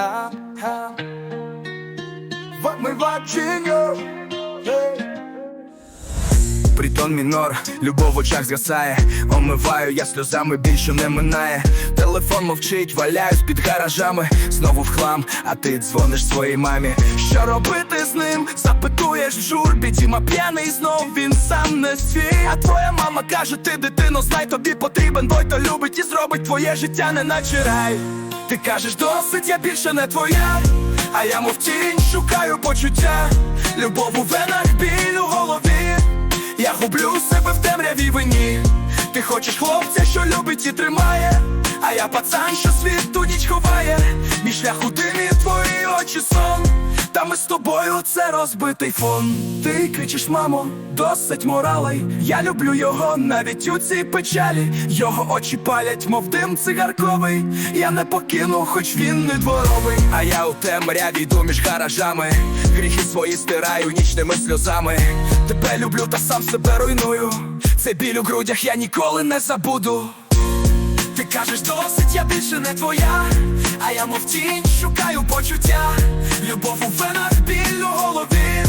ha, ha. Вимивай джиню Притон мінор, любов в очах згасає. Омиваю, я сльозами більше не минає. Телефон мовчить, валяюсь під гаражами. Знову в хлам, а ти дзвониш своїй мамі. Що робити з ним? Запитуєш в журбі. Діма п'яний знов, він сам не свій А твоя мама каже, ти дитино, знай тобі потрібен. Бой то любить і зробить твоє життя, не наче рай Ти кажеш, досить, я більше не твоя А я мов тінь, шукаю почуття. Любов у венах, біль у голові. Я гублю себе в темряві вині. Ти хочеш хлопця, що любить і тримає, а я пацан, що світу ніч ховає, мій шлях у тобою це розбитий фон. Ти кричиш, мамо, досить моралей. Я люблю його навіть у цій печалі. Його очі палять, мов дим цигарковий. Я не покину, хоч він не дворовий. А я у темряві йду між гаражами. Гріхи свої стираю нічними сльозами. Тебе люблю, та сам себе руйную. Це біль у грудях я ніколи не забуду. Ти кажеш, досить, я більше не твоя, а я мов тінь, шукаю почуття, любов у венах, біль у голові.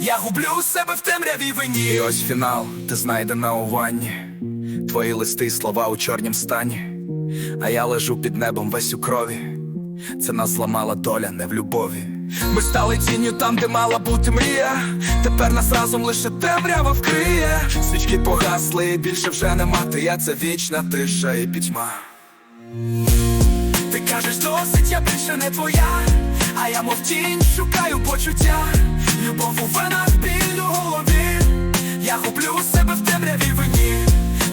Я гублю себе в темряві вині. І ось фінал, ти знайдена у ванні. Твої листи, слова у чорнім стані. А я лежу під небом весь у крові. Це нас зламала доля не в любові. Ми стали тінню там, де мала бути мрія. Тепер нас разом лише темрява вкриє. Свічки погасли, більше вже нема. Ти я це вічна тиша і пітьма. Ти кажеш, досить, я більше не твоя, а я мов тінь, шукаю почуття. Любов у венах, біль у голові. Я гублю себе в темряві вині.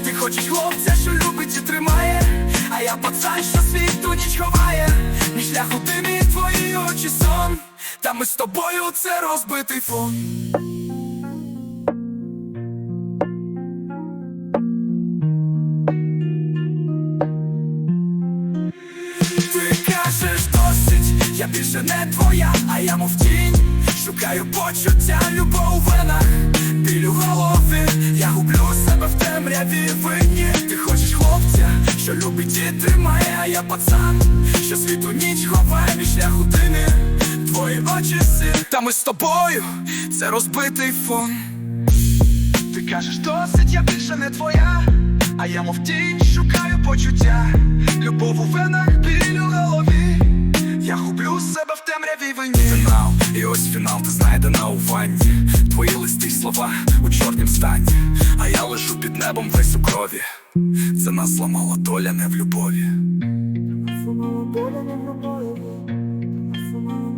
Ти хочеш хлопця, що любить і тримає, а я пацан, що світу ніч ховає. Мій шлях у димі, твої очі сон. Та ми з тобою це розбитий фон. Ти кажеш досить, я більше не твоя, а я мов тінь. Шукаю почуття, любов у венах, біль у Я гублю себе в темряві вині Ти хочеш хлопця, що любить і тримає, а я пацан, що світу ніч ховає у димі Твої очі сир, та ми з тобою, це розбитий фон. Ти кажеш, досить, я більше не твоя, а я мов тінь, шукаю почуття, любов у венах, біль голові. Я гублю себе в темряві вині. Фінал, і ось фінал, ти знайдена у ванні. Твої листи й слова у чорнім стані. А я лежу під небом весь у крові. Це нас зламала доля не в любові. Доля не в любові,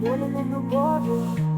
доля не любові.